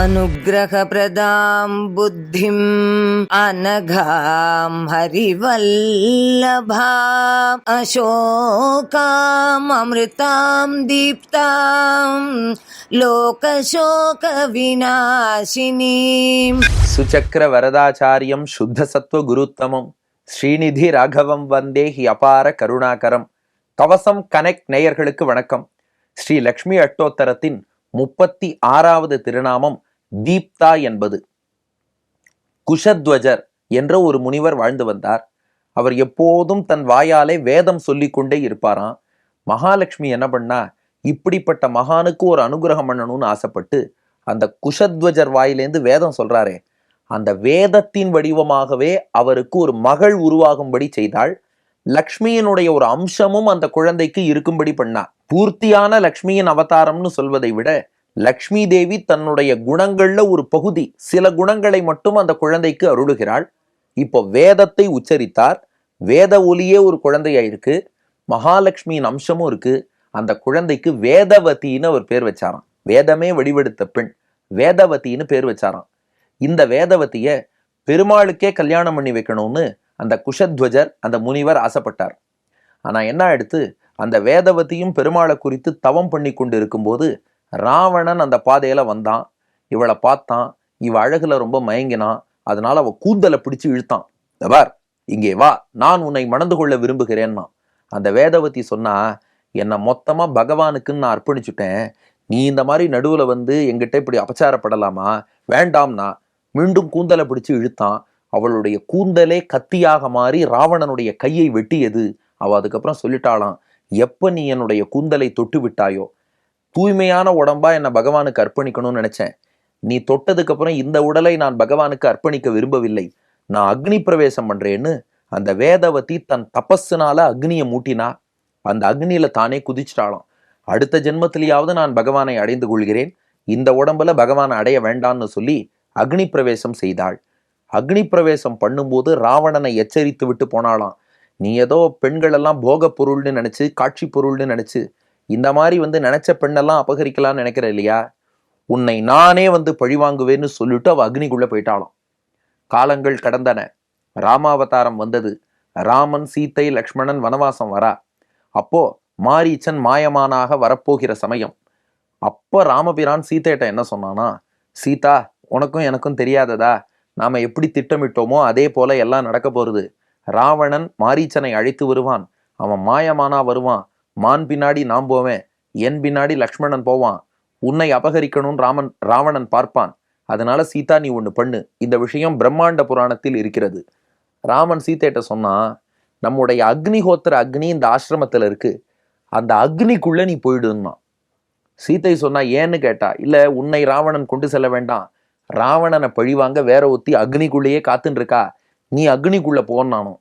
अनुग्रहप्रदां बुद्धिम् अनघां हरिवल्लभा अशोकामृतां दीप्तां लोकशोकविनाशिनीं सुचक्रवरदाचार्यं शुद्धसत्त्वगुरुत्तमम् ஸ்ரீநிதி ராகவம் வந்தே he அபார கருணாகரம். கவசம் connect நேயர்களுக்கு வணக்கம். ஸ்ரீ லக்ஷ்மி அட்டோத்தரத்தின் முப்பத்தி ஆறாவது திருநாமம் தீப்தா என்பது. குஷத்வஜர் என்ற ஒரு முனிவர் வாழ்ந்து வந்தார். அவர் எப்போதும் தன் வாயாலே வேதம் சொல்லிக்கொண்டே இருப்பாராம். மகாலட்சுமி என்ன பண்ணா இப்படிப்பட்ட மகானுக்கு ஒரு அனுகிரகம் பண்ணணும்னு ஆசைப்பட்டு அந்த குஷத்வஜர் வாயிலேந்து வேதம் சொல்றாரே அந்த வேதத்தின் வடிவமாகவே அவருக்கு ஒரு மகள் உருவாகும்படி செய்தாள். லக்ஷ்மியினுடைய ஒரு அம்சமும் அந்த குழந்தைக்கு இருக்கும்படி பண்ணா பூர்த்தியான லக்ஷ்மியின் அவதாரம்னு சொல்வதை விட லக்ஷ்மி தேவி தன்னுடைய குணங்கள்ல ஒரு பகுதி சில குணங்களை மட்டும் அந்த குழந்தைக்கு அருளுகிறாள். இப்போ வேதத்தை உச்சரித்தார். வேத ஒலியே ஒரு குழந்தையா இருக்கு. மகாலட்சுமியின் அம்சமும் இருக்கு. அந்த குழந்தைக்கு வேதவதின்னு அவர் பேர் வச்சாராம். வேதமே வடிவெடுத்த பெண். வேதவதின்னு பேர் வச்சாராம். இந்த வேதவதிய பெருமாளுக்கே கல்யாணம் பண்ணி வைக்கணும்னு அந்த குஷத்வஜர் அந்த முனிவர் ஆசைப்பட்டார். ஆனா என்ன எடுத்து அந்த வேதவதியும் பெருமாளை குறித்து தவம் பண்ணி கொண்டு இருக்கும்போது ராவணன் அந்த பாதையில வந்தான். இவளை பார்த்தான். இவ அழகுல ரொம்ப மயங்கினான். அதனால அவ கூந்தலை பிடிச்சு இழுத்தான். "இந்த இங்கே வா. நான் உன்னை மணந்து கொள்ள விரும்புகிறேன்னா. அந்த வேதவதி சொன்னா என்னை மொத்தமா பகவானுக்குன்னு நான் அர்ப்பணிச்சுட்டேன். நீ இந்த மாதிரி நடுவில் வந்து எங்கிட்ட இப்படி அபச்சாரப்படலாமா? வேண்டாம்னா. மீண்டும் கூந்தலை பிடிச்சு இழுத்தான். அவளுடைய கூந்தலே கத்தியாக மாறி ராவணனுடைய கையை வெட்டியது. அவள் அதுக்கப்புறம் சொல்லிட்டாளாம் எப்ப நீ என்னுடைய கூந்தலை தொட்டு விட்டாயோ? தூய்மையான உடம்பா என்னை பகவானுக்கு அர்ப்பணிக்கணும்னு நினைச்சேன். நீ தொட்டதுக்கு அப்புறம் இந்த உடலை நான் பகவானுக்கு அர்ப்பணிக்க விரும்பவில்லை. நான் அக்னி பிரவேசம் பண்றேன்னு. அந்த வேதவதி தன் தபஸுனால அக்னியை மூட்டினா அந்த அக்னியில தானே குதிச்சிட்டாளாம். அடுத்த ஜென்மத்திலேயாவது நான் பகவானை அடைந்து கொள்கிறேன். இந்த உடம்புல பகவானை அடைய வேண்டான்னு சொல்லி அக்னி பிரவேசம் செய்தாள். அக்னி பிரவேசம் பண்ணும்போது ராவணனை எச்சரித்து விட்டு போனாளாம். நீ ஏதோ பெண்கள் எல்லாம் போக பொருள்னு நினச்சி காட்சி பொருள்னு நினச்சி இந்த மாதிரி வந்து நினச்ச பெண்ணெல்லாம் அபகரிக்கலாம்னு நினைக்கிற இல்லையா? உன்னை நானே வந்து பழிவாங்குவேன்னு சொல்லிட்டு அவள் அக்னிக்குள்ளே போயிட்டாளாம். காலங்கள் கடந்தன. ராமாவதாரம் வந்தது. ராமன் சீத்தை லக்ஷ்மணன் வனவாசம் வரா. அப்போ மாரீச்சன் மாயமானாக வரப்போகிற சமயம். அப்போ ராமபிரான் சீத்தையிட்ட என்ன சொன்னானா சீதா உனக்கும் எனக்கும் தெரியாததா? நாம எப்படி திட்டமிட்டோமோ அதே போல எல்லாம் நடக்க போறது. ராவணன் மாரீச்சனை அழைத்து வருவான். அவன் மாயமானா வருவான். மான் பின்னாடி நான் போவேன். என் பின்னாடி லக்ஷ்மணன் போவான். உன்னை அபகரிக்கணும்னு ராமன் ராவணன் பார்ப்பான். அதனால சீதா நீ ஒன்று பண்ணு. இந்த விஷயம் பிரம்மாண்ட புராணத்தில் இருக்கிறது. ராமன் சீத்தையிட்ட சொன்னா நம்முடைய அக்னிஹோத்திர அக்னி இந்த ஆசிரமத்தில் இருக்கு. அந்த அக்னிக்குள்ள நீ போயிடுன்னா சீத்தை சொன்னா ஏன்னு கேட்டா இல்லை உன்னை ராவணன் கொண்டு செல்ல வேண்டாம். ராவணனை பழிவாங்க வேற ஒத்தி அக்னிக்குள்ளேயே காத்துன்னு இருக்கா நீ அக்னிக்குள்ள போனானோ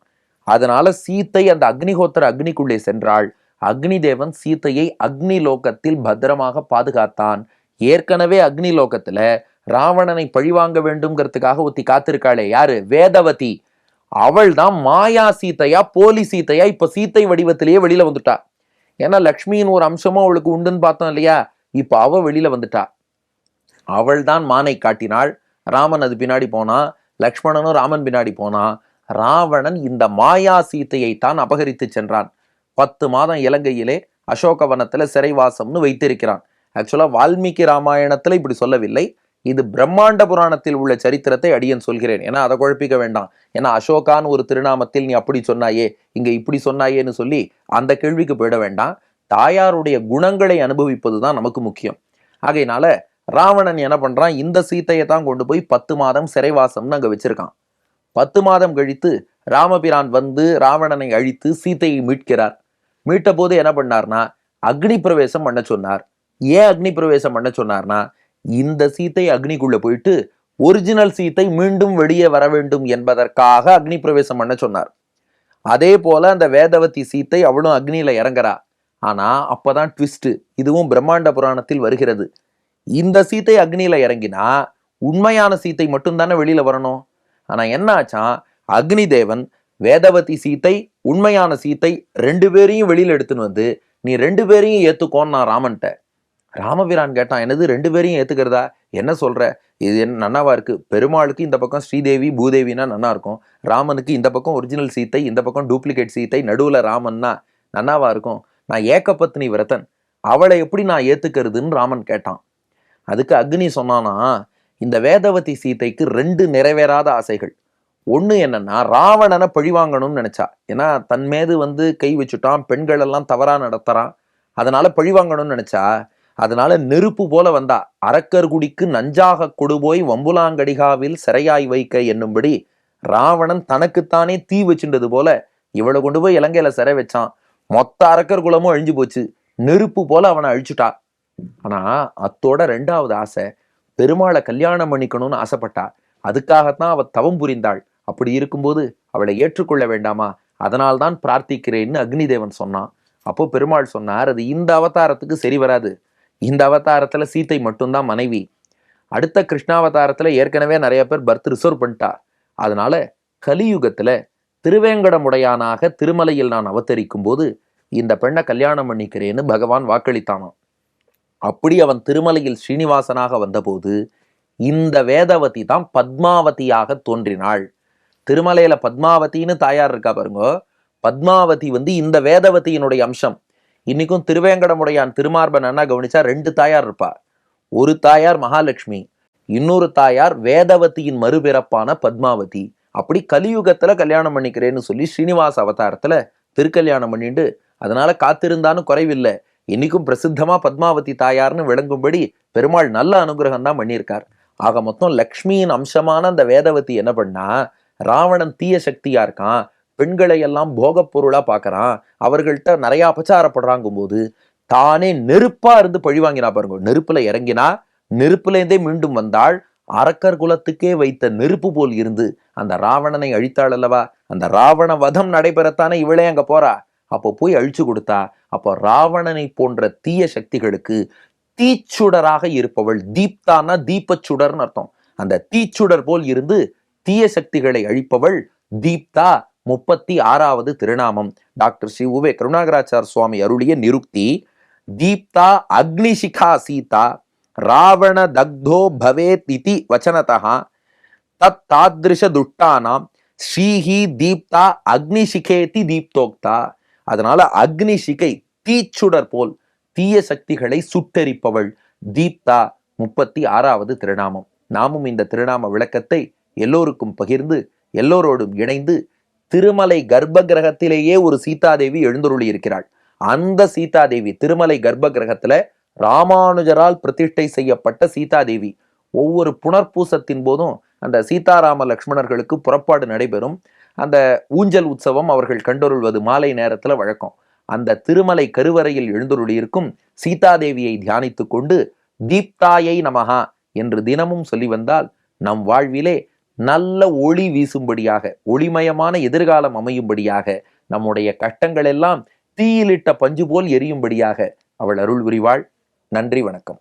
அதனால சீத்தை அந்த அக்னிஹோத்திர அக்னிக்குள்ளே சென்றாள். அக்னி தேவன் சீத்தையை அக்னி லோகத்தில் பத்திரமாக பாதுகாத்தான். ஏற்கனவே அக்னி லோகத்துல ராவணனை பழிவாங்க வேண்டும்ங்கிறதுக்காக ஒத்தி காத்திருக்காளே. யாரு? வேதவதி. அவள் தான் மாயா சீத்தையா போலி சீத்தையா இப்ப சீத்தை வடிவத்திலேயே வெளியில வந்துட்டா. ஏன்னா லக்ஷ்மியின் ஒரு அம்சமும் அவளுக்கு உண்டுன்னு பார்த்தோம் இல்லையா? இப்ப அவ வெளியில வந்துட்டா. அவள் தான் மானை காட்டினாள். ராமன் அது பின்னாடி போனா லக்ஷ்மணனும் ராமன் பின்னாடி போனா ராவணன் இந்த மாயா சீத்தையை தான் அபகரித்து சென்றான். பத்து மாதம் இலங்கையிலே அசோகவனத்துல சிறைவாசம்னு வைத்திருக்கிறான். ஆக்சுவலா வால்மீகி ராமாயணத்துல இப்படி சொல்லவில்லை. இது பிரம்மாண்ட புராணத்தில் உள்ள சரித்திரத்தை அடியன் சொல்கிறேன். ஏன்னா அதை குழப்பிக்க வேண்டாம். ஏன்னா அசோகான்னு ஒரு திருநாமத்தில் நீ அப்படி சொன்னாயே இங்க இப்படி சொன்னாயேன்னு சொல்லி அந்த கேள்விக்கு போயிட வேண்டாம். தாயாருடைய குணங்களை அனுபவிப்பது தான் நமக்கு முக்கியம். ஆகையினால ராவணன் என்ன பண்ணுறான் இந்த சீத்தையை தான் கொண்டு போய் பத்து மாதம் சிறைவாசம்னு அங்கே வச்சிருக்கான். பத்து மாதம் கழித்து ராமபிரான் வந்து ராவணனை அழித்து சீத்தையை மீட்கிறார். மீட்ட போது என்ன பண்ணார்னா அக்னி பிரவேசம் பண்ண சொன்னார். ஏன் அக்னி பிரவேசம் பண்ண சொன்னார்னா இந்த சீத்தை அக்னிக்குள்ள போயிட்டு ஒரிஜினல் சீத்தை மீண்டும் வெளியே வர வேண்டும் என்பதற்காக அக்னி பிரவேசம் பண்ண சொன்னார். அதே போல அந்த வேதவதி சீத்தை அவளும் அக்னியில இறங்குறா. ஆனா அப்பதான் ட்விஸ்ட் இதுவும் பிரம்மாண்ட புராணத்தில் வருகிறது. இந்த சீத்தை அக்னியில இறங்கினா உண்மையான சீத்தை மட்டும்தானே வெளியில வரணும்? ஆனா என்ன ஆச்சான் அக்னி தேவன் வேதவதி சீத்தை உண்மையான சீத்தை ரெண்டு பேரையும் வெளியில எடுத்துன்னு வந்து நீ ரெண்டு பேரையும் ஏத்துக்கோன்னு நான் ராமன்ட்ட. ராமபிரான் கேட்டான் என்னது ரெண்டு பேரையும் ஏத்துக்கிறதா? என்ன சொல்ற? இது என்ன நன்னாவா இருக்கு? பெருமாளுக்கு இந்த பக்கம் ஸ்ரீதேவி பூதேவினா நன்னா இருக்கும். ராமனுக்கு இந்த பக்கம் ஒரிஜினல் சீத்தை இந்த பக்கம் டூப்ளிகேட் சீத்தை நடுவுல ராமன்னா நன்னாவா இருக்கும்? நான் ஏகபத்னி விரதன். அவளை எப்படி நான் ஏத்துக்கிறதுன்னு ராமன் கேட்டான். அதுக்கு அக்னி சொன்னானா இந்த வேதவதி சீதைக்கு ரெண்டு நிறைவேறாத ஆசைகள். ஒன்று என்னன்னா ராவணனை பழிவாங்கணும்னு நினைச்சா. ஏன்னா தன் மீது வந்து கை வச்சுட்டான் பெண்கள் எல்லாம் தவறாக நடத்துறான். அதனால பழிவாங்கணும்னு நினைச்சா அதனால நெருப்பு போல வந்தா. அரக்கர்குடிக்கு நஞ்சாக கொடுபோய் வம்புலாங்கடிகாவில் சிறையாய் வைக்க என்னும்படி ராவணன் தனக்குத்தானே தீ வச்சுட்டது போல இவளை கொண்டு போய் இலங்கையில சிறை வச்சான். மொத்த அரக்கர் குலமும் அழிஞ்சு போச்சு. நெருப்பு போல அவனை அழிச்சுட்டா. ஆனா அத்தோட ரெண்டாவது ஆசை பெருமாளை கல்யாணம் பண்ணிக்கணும்னு ஆசைப்பட்டா அதுக்காகத்தான் அவள் தவம் புரிந்தாள். அப்படி இருக்கும்போது அவளை ஏற்றுக்கொள்ள வேண்டாமா? அதனால்தான் பிரார்த்திக்கிறேன்னு அக்னிதேவன் சொன்னான். அப்போ பெருமாள் சொன்னார் அது இந்த அவதாரத்துக்கு சரி வராது. இந்த அவதாரத்துல சீத்தை மட்டும்தான் மனைவி. அடுத்த கிருஷ்ணாவதாரத்தில் ஏற்கனவே நிறைய பேர் பர்த் ரிசர்வ் பண்ணிட்டா. அதனால கலியுகத்துல திருவேங்கடமுடையானாக திருமலையில் நான் அவதரிக்கும் போது இந்த பெண்ணை கல்யாணம் பண்ணிக்கிறேன்னு பகவான் வாக்களித்தானாம். அப்படி அவன் திருமலையில் ஸ்ரீனிவாசனாக வந்தபோது இந்த வேதவதி தான் பத்மாவதியாக தோன்றினாள். திருமலையில பத்மாவதின்னு தாயார் இருக்கா பாருங்க. பத்மாவதி வந்து இந்த வேதவதியினுடைய அம்சம். இன்னைக்கும் திருவேங்கடமுடையான் திருமார்பன் என்ன கவனிச்சா ரெண்டு தாயார் இருப்பா. ஒரு தாயார் மகாலட்சுமி இன்னொரு தாயார் வேதவதியின் மறுபிறப்பான பத்மாவதி. அப்படி கலியுகத்துல கல்யாணம் பண்ணிக்கிறேன்னு சொல்லி ஸ்ரீனிவாச அவதாரத்துல திருக்கல்யாணம் பண்ணிட்டு அதனால காத்திருந்தான்னு குறைவில்லை. இன்னைக்கும் பிரசித்தமாக பத்மாவதி தாயார்னு விளங்கும்படி பெருமாள் நல்ல அனுகிரகம் தான் பண்ணியிருக்கார். ஆக மொத்தம் லக்ஷ்மியின் அம்சமான அந்த வேதவதி என்ன பண்ணா ராவணன் தீய சக்தியா இருக்கான் பெண்களை எல்லாம் போகப் பொருளா பார்க்கறான் அவர்கள்ட்ட நிறைய அபச்சாரப்படுறாங்கும் போது தானே நெருப்பா இருந்து பழி வாங்கினா பாருங்க நெருப்புல இறங்கினா நெருப்புலேருந்தே மீண்டும் வந்தாள் அரக்கர் குலத்துக்கே வைத்த நெருப்பு போல் இருந்து அந்த ராவணனை அழித்தாள் அல்லவா? அந்த ராவண வதம் நடைபெறத்தானே இவளே அங்க போறா? அப்போ போய் அழிச்சு கொடுத்தா அப்போ ராவணனை போன்ற தீய சக்திகளுக்கு தீச்சுடராக இருப்பவள் தீப்தானா தீபச்சுடர்னு அர்த்தம். அந்த தீச்சுடர் போல் இருந்து தீய சக்திகளை அழிப்பவள் தீப்தா. முப்பத்தி ஆறாவது திருநாமம். டாக்டர் ஸ்ரீ உவே கருணாகராச்சார் சுவாமி அருளிய நிருக்தி. தீப்தா அக்னிஷிகா சீதா. ராவண தக்தோ பவேத் இதி வச்சனதா தத் தாதிருஷ துஷ்டானாம். ஸ்ரீஹி தீப்தா அக்னிஷிகேதி தீப்தோக்தா. அதனால அக்னிஷிகை தீச்சுடர் போல் தீய சக்திகளை சுட்டெரிப்பவள் தீப்தா முப்பத்தி ஆறாவது திருநாமம். நாமும் இந்த திருநாம விளக்கத்தை எல்லோருக்கும் பகிர்ந்து எல்லோரோடும் இணைந்து திருமலை கர்ப்ப கிரகத்திலேயே ஒரு சீதாதேவி எழுந்தருளி இருக்கிறாள். அந்த சீதாதேவி திருமலை கர்ப்ப கிரகத்துல ராமானுஜரால் பிரதிஷ்டை செய்யப்பட்ட சீதாதேவி. ஒவ்வொரு புனர்பூசத்தின் போதும் அந்த சீதாராம லக்ஷ்மணர்களுக்கு புறப்பாடு நடைபெறும். அந்த ஊஞ்சல் உற்சவம் அவர்கள் கண்டொருள்வது மாலை நேரத்தில் வழக்கம். அந்த திருமலை கருவறையில் எழுந்தொருளியிருக்கும் சீதாதேவியை தியானித்து கொண்டு தீப்தாயை நமகா என்று தினமும் சொல்லி வந்தால் நம் வாழ்விலே நல்ல ஒளி வீசும்படியாக ஒளிமயமான எதிர்காலம் அமையும்படியாக நம்முடைய கஷ்டங்கள் எல்லாம் தீயிலிட்ட பஞ்சு போல் எரியும்படியாக அவள் அருள் புரிவாள். நன்றி வணக்கம்.